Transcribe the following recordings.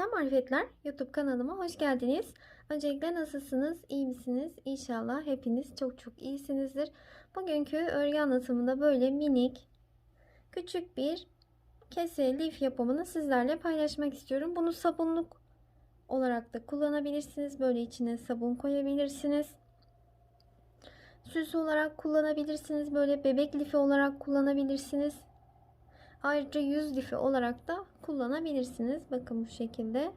Sıradan Marifetler YouTube kanalıma hoş geldiniz. Öncelikle nasılsınız? İyi misiniz? İnşallah hepiniz çok çok iyisinizdir. Bugünkü örgü anlatımında böyle minik, küçük bir kese lif yapımını sizlerle paylaşmak istiyorum. Bunu sabunluk olarak da kullanabilirsiniz. Böyle içine sabun koyabilirsiniz. Süs olarak kullanabilirsiniz. Böyle bebek lifi olarak kullanabilirsiniz. Ayrıca yüz lifi olarak da kullanabilirsiniz. Bakın bu şekilde.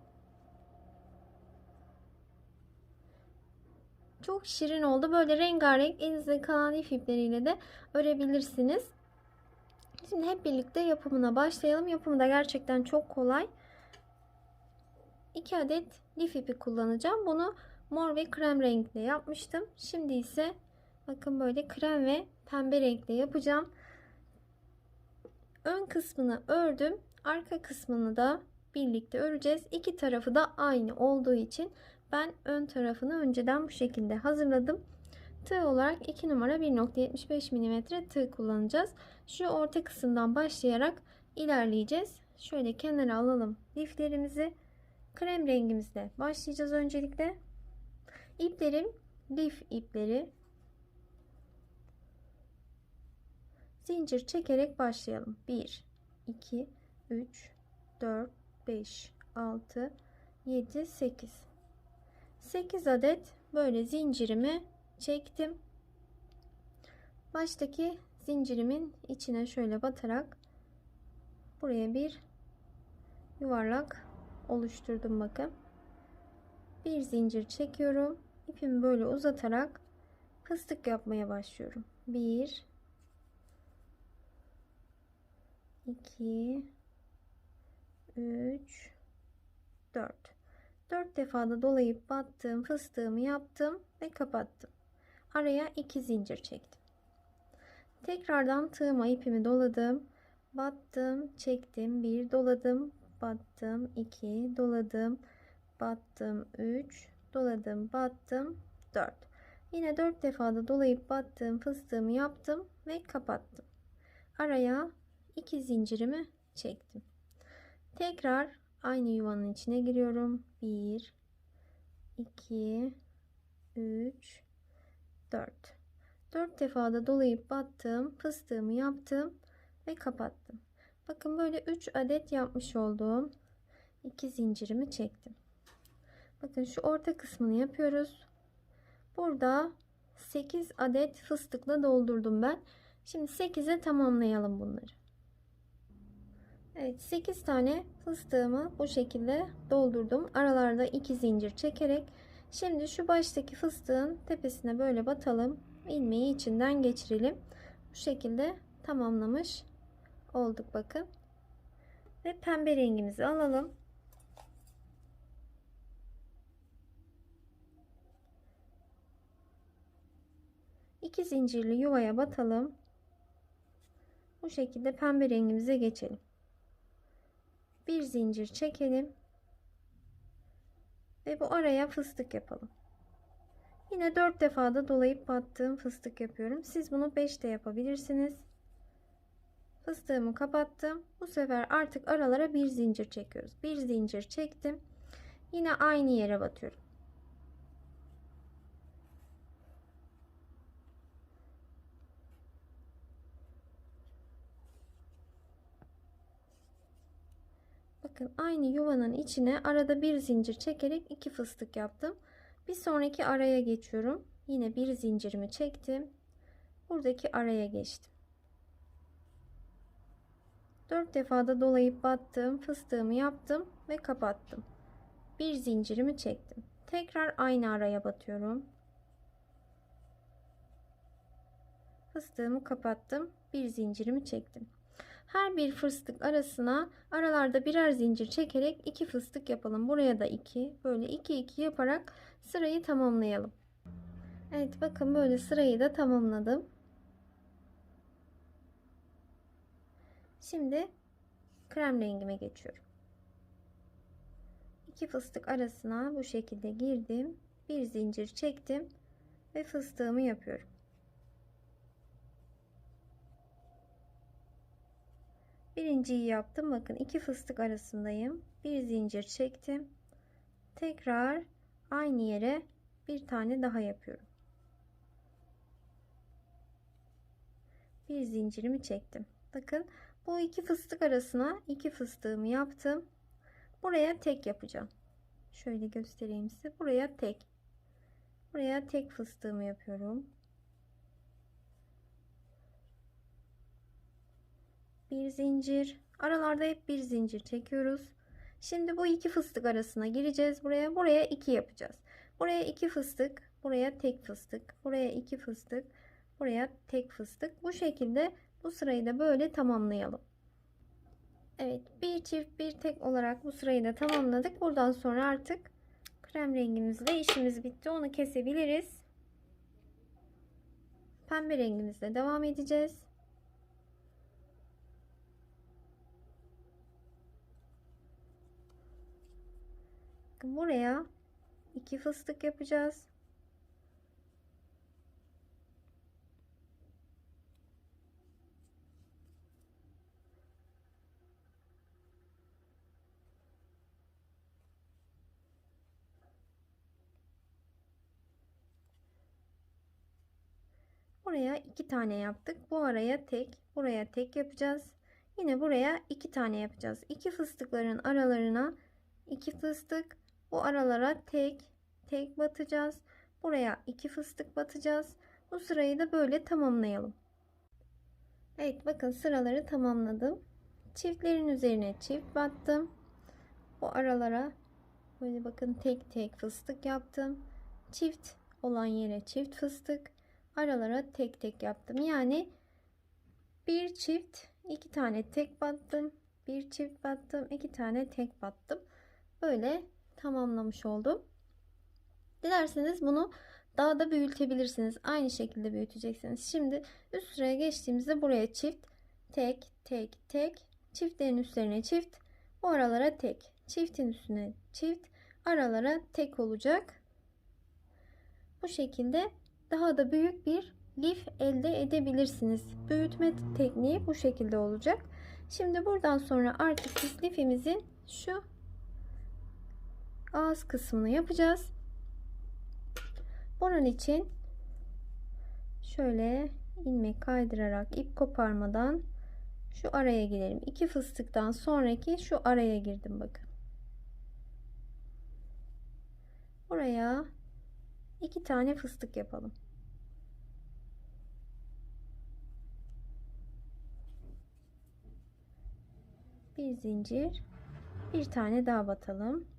Çok şirin oldu. Böyle rengarenk elinizde kalan lif ipleriyle de örebilirsiniz. Şimdi hep birlikte yapımına başlayalım. Yapımı da gerçekten çok kolay. 2 adet lif ipi kullanacağım. Bunu mor ve krem renkle yapmıştım. Şimdi ise bakın böyle krem ve pembe renkle yapacağım. Ön kısmını ördüm. Arka kısmını da birlikte öreceğiz. İki tarafı da aynı olduğu için ben ön tarafını önceden bu şekilde hazırladım. Tığ olarak 2 numara 1.75 mm tığ kullanacağız. Şu orta kısımdan başlayarak ilerleyeceğiz. Şöyle kenara alalım liflerimizi. Krem rengimizle başlayacağız öncelikle. İplerim lif ipleri. Zincir çekerek başlayalım. 1 2 3 4 5 6 7 8 8 adet böyle zincirimi çektim. Baştaki zincirimin içine şöyle batarak buraya bir yuvarlak oluşturdum bakın. Bir zincir çekiyorum. İpimi böyle uzatarak fıstık yapmaya başlıyorum. 1 2 3 4 4 defada dolayıp battım fıstığımı yaptım ve kapattım. Araya 2 zincir çektim. Tekrardan tığıma ipimi doladım. Battım çektim 1 doladım. Battım 2 doladım. Battım 3 doladım. Battım 4 yine 4 defada dolayıp battım fıstığımı yaptım ve kapattım. Araya 2 zincirimi çektim. Tekrar aynı yuvanın içine giriyorum. 1 2 3 4 4 defada dolayıp battım, fıstığımı yaptım ve kapattım. Bakın böyle 3 adet yapmış olduğum 2 zincirimi çektim. Bakın şu orta kısmını yapıyoruz. Burada 8 adet fıstıkla doldurdum ben. Şimdi 8'e tamamlayalım bunları. Evet 8 tane fıstığımı bu şekilde doldurdum. Aralarda 2 zincir çekerek. Şimdi şu baştaki fıstığın tepesine böyle batalım. ilmeği içinden geçirelim. Bu şekilde tamamlamış olduk bakın. Ve pembe rengimizi alalım. İki zincirli yuvaya batalım. Bu şekilde pembe rengimize geçelim bir zincir çekelim ve bu araya fıstık yapalım. Yine 4 defada dolayıp battığım fıstık yapıyorum. Siz bunu 5 de yapabilirsiniz. Fıstığımı kapattım. Bu sefer artık aralara bir zincir çekiyoruz. Bir zincir çektim. Yine aynı yere batıyorum. Bakın aynı yuvanın içine arada bir zincir çekerek iki fıstık yaptım. Bir sonraki araya geçiyorum. Yine bir zincirimi çektim. Buradaki araya geçtim. 4 defada dolayıp battım, fıstığımı yaptım ve kapattım. Bir zincirimi çektim. Tekrar aynı araya batıyorum. Fıstığımı kapattım. Bir zincirimi çektim. Her bir fıstık arasına aralarda birer zincir çekerek iki fıstık yapalım. Buraya da iki. Böyle iki iki yaparak sırayı tamamlayalım. Evet bakın böyle sırayı da tamamladım. Şimdi krem rengime geçiyorum. İki fıstık arasına bu şekilde girdim. Bir zincir çektim ve fıstığımı yapıyorum. Birinciyi yaptım. Bakın iki fıstık arasındayım. Bir zincir çektim. Tekrar aynı yere bir tane daha yapıyorum. Bir zincirimi çektim. Bakın bu iki fıstık arasına iki fıstığımı yaptım. Buraya tek yapacağım. Şöyle göstereyim size. Buraya tek. Buraya tek fıstığımı yapıyorum. Bir zincir. Aralarda hep bir zincir çekiyoruz. Şimdi bu iki fıstık arasına gireceğiz buraya. Buraya iki yapacağız. Buraya iki fıstık. Buraya tek fıstık. Buraya iki fıstık. Buraya tek fıstık. Bu şekilde bu sırayı da böyle tamamlayalım. Evet bir çift bir tek olarak bu sırayı da tamamladık. Buradan sonra artık krem rengimizle işimiz bitti. Onu kesebiliriz. Pembe rengimizle devam edeceğiz. Buraya iki fıstık yapacağız. Buraya iki tane yaptık. Bu araya tek, buraya tek yapacağız. Yine buraya iki tane yapacağız. İki fıstıkların aralarına iki fıstık, bu aralara tek, tek batacağız. Buraya iki fıstık batacağız. Bu sırayı da böyle tamamlayalım. Evet bakın sıraları tamamladım. Çiftlerin üzerine çift battım. Bu aralara böyle bakın tek tek fıstık yaptım. Çift olan yere çift fıstık aralara tek tek yaptım. Yani bir çift iki tane tek battım. Bir çift battım. iki tane tek battım. Böyle tamamlamış oldum. Dilerseniz bunu daha da büyütebilirsiniz. Aynı şekilde büyüteceksiniz. Şimdi üst sıraya geçtiğimizde buraya çift, tek, tek, tek, çiftlerin üstlerine çift, bu aralara tek, çiftin üstüne çift, aralara tek olacak. Bu şekilde daha da büyük bir lif elde edebilirsiniz. Büyütme tekniği bu şekilde olacak. Şimdi buradan sonra artık biz lifimizin şu ağız kısmını yapacağız. Bunun için şöyle ilmek kaydırarak ip koparmadan şu araya girelim. İki fıstıktan sonraki şu araya girdim bakın. Buraya iki tane fıstık yapalım. Bir zincir, bir tane daha batalım.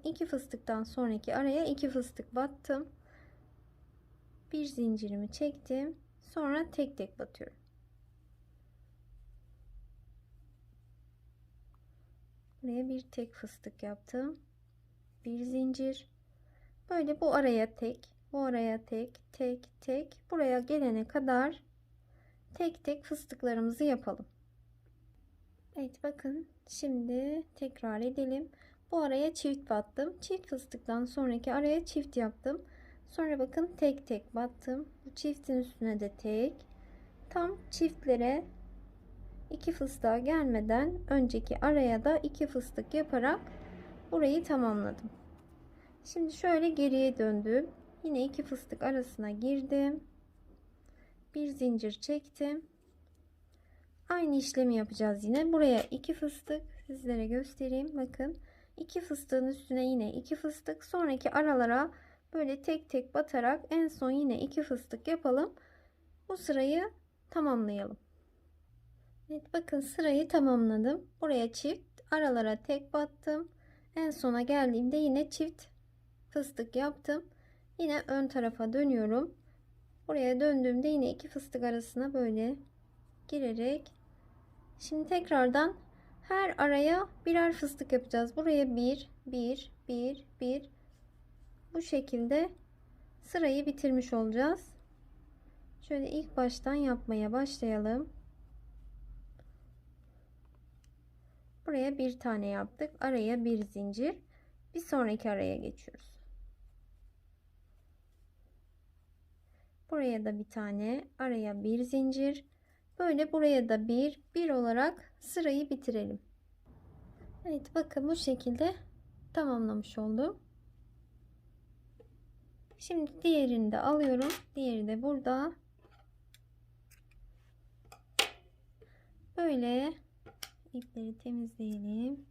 Bakın iki fıstıktan sonraki araya iki fıstık battım. Bir zincirimi çektim. Sonra tek tek batıyorum. Buraya bir tek fıstık yaptım. Bir zincir. Böyle bu araya tek, bu araya tek, tek, tek. Buraya gelene kadar tek tek fıstıklarımızı yapalım. Evet bakın şimdi tekrar edelim. Bu araya çift battım. Çift fıstıktan sonraki araya çift yaptım. Sonra bakın tek tek battım. Bu çiftin üstüne de tek. Tam çiftlere iki fıstığa gelmeden önceki araya da iki fıstık yaparak burayı tamamladım. Şimdi şöyle geriye döndüm. Yine iki fıstık arasına girdim. Bir zincir çektim. Aynı işlemi yapacağız yine. Buraya iki fıstık sizlere göstereyim. Bakın iki fıstığın üstüne yine iki fıstık. Sonraki aralara böyle tek tek batarak en son yine iki fıstık yapalım. Bu sırayı tamamlayalım. Evet bakın sırayı tamamladım. Buraya çift, aralara tek battım. En sona geldiğimde yine çift fıstık yaptım. Yine ön tarafa dönüyorum. Buraya döndüğümde yine iki fıstık arasına böyle girerek şimdi tekrardan her araya birer fıstık yapacağız. Buraya bir, bir, bir, bir. Bu şekilde sırayı bitirmiş olacağız. Şöyle ilk baştan yapmaya başlayalım. Buraya bir tane yaptık. Araya bir zincir. Bir sonraki araya geçiyoruz. Buraya da bir tane, araya bir zincir. Böyle buraya da bir, bir olarak sırayı bitirelim. Evet bakın bu şekilde tamamlamış oldum. Şimdi diğerini de alıyorum. Diğeri de burada. Böyle ipleri temizleyelim.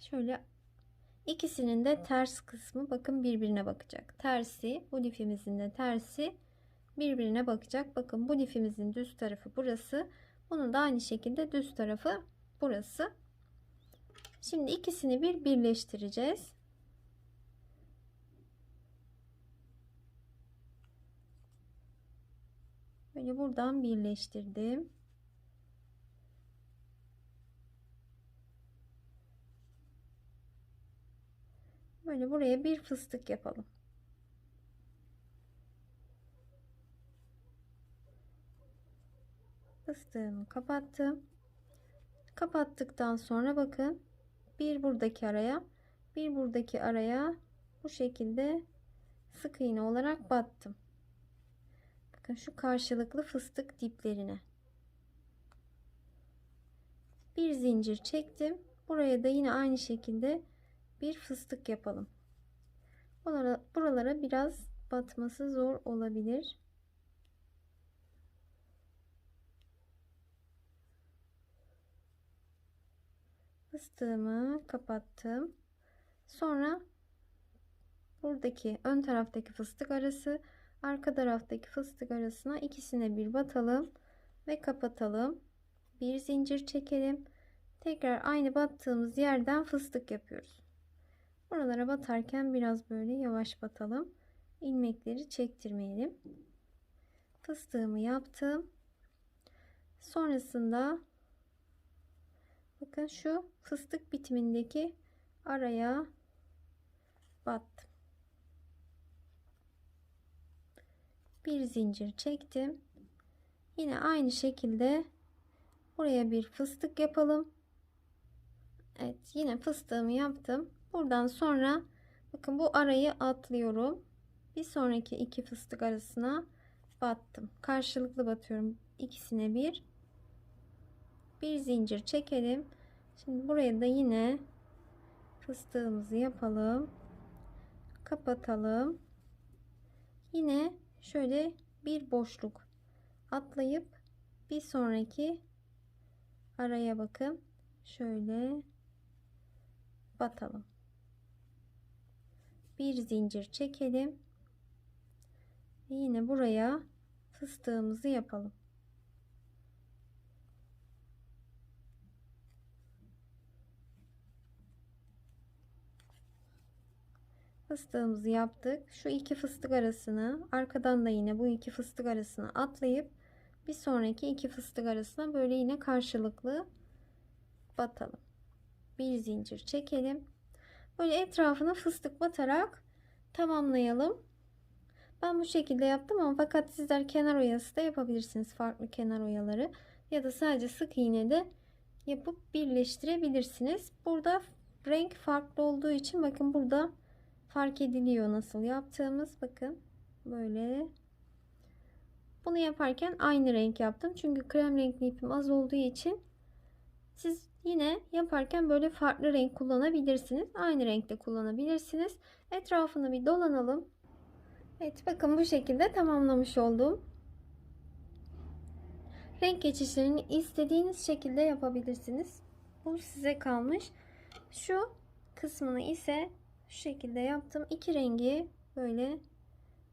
Şöyle ikisinin de ters kısmı bakın birbirine bakacak. Tersi bu lifimizin de tersi birbirine bakacak. Bakın bu lifimizin düz tarafı burası. Bunun da aynı şekilde düz tarafı burası. Şimdi ikisini bir birleştireceğiz. Böyle buradan birleştirdim. Böyle buraya bir fıstık yapalım. Fıstığımı kapattım. Kapattıktan sonra bakın bir buradaki araya bir buradaki araya bu şekilde sık iğne olarak battım. Bakın şu karşılıklı fıstık diplerine. Bir zincir çektim. Buraya da yine aynı şekilde bir fıstık yapalım. Buralara, buralara biraz batması zor olabilir. Fıstığımı kapattım. Sonra buradaki ön taraftaki fıstık arası arka taraftaki fıstık arasına ikisine bir batalım ve kapatalım. Bir zincir çekelim. Tekrar aynı battığımız yerden fıstık yapıyoruz. Buralara batarken biraz böyle yavaş batalım. ilmekleri çektirmeyelim. Fıstığımı yaptım. Sonrasında bakın şu fıstık bitimindeki araya battım. Bir zincir çektim. Yine aynı şekilde buraya bir fıstık yapalım. Evet yine fıstığımı yaptım. Buradan sonra bakın bu arayı atlıyorum. Bir sonraki iki fıstık arasına battım. Karşılıklı batıyorum. ikisine bir. Bir zincir çekelim. Şimdi buraya da yine fıstığımızı yapalım. Kapatalım. Yine şöyle bir boşluk atlayıp bir sonraki araya bakın. Şöyle batalım bir zincir çekelim. Yine buraya fıstığımızı yapalım. Fıstığımızı yaptık. Şu iki fıstık arasını arkadan da yine bu iki fıstık arasını atlayıp bir sonraki iki fıstık arasına böyle yine karşılıklı batalım. Bir zincir çekelim. Böyle etrafına fıstık batarak tamamlayalım. Ben bu şekilde yaptım ama fakat sizler kenar oyası da yapabilirsiniz. Farklı kenar oyaları ya da sadece sık iğne de yapıp birleştirebilirsiniz. Burada renk farklı olduğu için bakın burada fark ediliyor nasıl yaptığımız. Bakın böyle. Bunu yaparken aynı renk yaptım. Çünkü krem renkli ipim az olduğu için siz Yine yaparken böyle farklı renk kullanabilirsiniz. Aynı renkte kullanabilirsiniz. Etrafını bir dolanalım. Evet bakın bu şekilde tamamlamış oldum. Renk geçişlerini istediğiniz şekilde yapabilirsiniz. Bu size kalmış. Şu kısmını ise şu şekilde yaptım. İki rengi böyle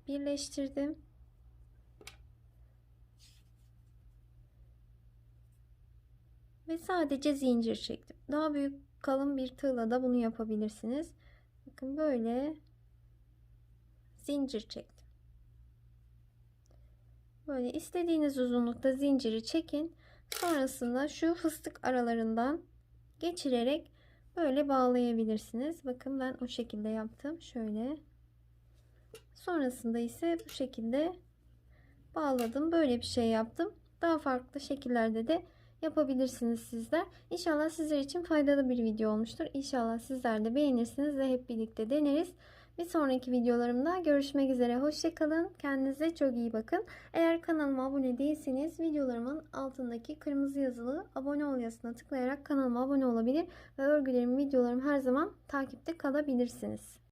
birleştirdim. ve sadece zincir çektim. Daha büyük kalın bir tığla da bunu yapabilirsiniz. Bakın böyle zincir çektim. Böyle istediğiniz uzunlukta zinciri çekin. Sonrasında şu fıstık aralarından geçirerek böyle bağlayabilirsiniz. Bakın ben o şekilde yaptım. Şöyle. Sonrasında ise bu şekilde bağladım. Böyle bir şey yaptım. Daha farklı şekillerde de yapabilirsiniz sizler. İnşallah sizler için faydalı bir video olmuştur. İnşallah sizler de beğenirsiniz ve hep birlikte deneriz. Bir sonraki videolarımda görüşmek üzere. Hoşçakalın. Kendinize çok iyi bakın. Eğer kanalıma abone değilseniz videolarımın altındaki kırmızı yazılı abone ol yazısına tıklayarak kanalıma abone olabilir ve örgülerim, videolarım her zaman takipte kalabilirsiniz.